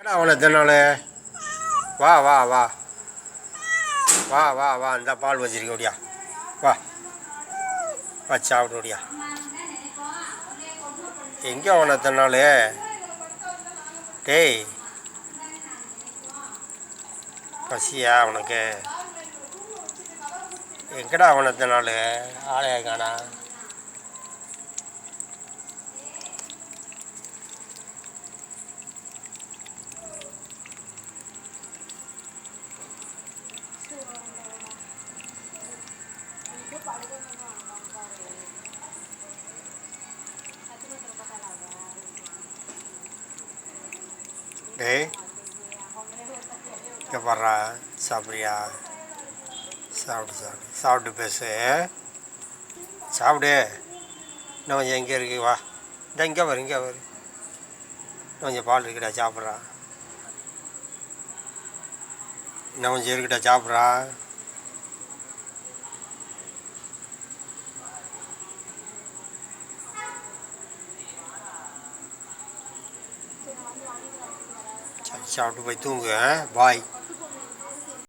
என்னடா அவனை தினாலே வா வா வா. வா வா வா. இந்த பால் வச்சிருக்க முடியா வா. வா சாப்பிட முடியா எங்கே அவனை தினாலே டேய். பசியா அவனுக்கு எங்கடா அவனை தினாலே ஆளையா காணா. டேய் இங்கே பாடுறா சாப்பிட்றியா சாப்பிட்டு சாப்பிடு சாப்பிட்டு பேசு சாப்பிடு இன்னும் கொஞ்சம் எங்கே இருக்கு வா இந்த இங்கே வரும் இங்கே வரும் இன்னும் கொஞ்சம் பால் இருக்குடா சாப்பிட்றா இன்னும் கொஞ்சம் இருக்குடா சாப்பிட்றா சரி சாப்பிட்டு போய் தூங்குங்க பாய்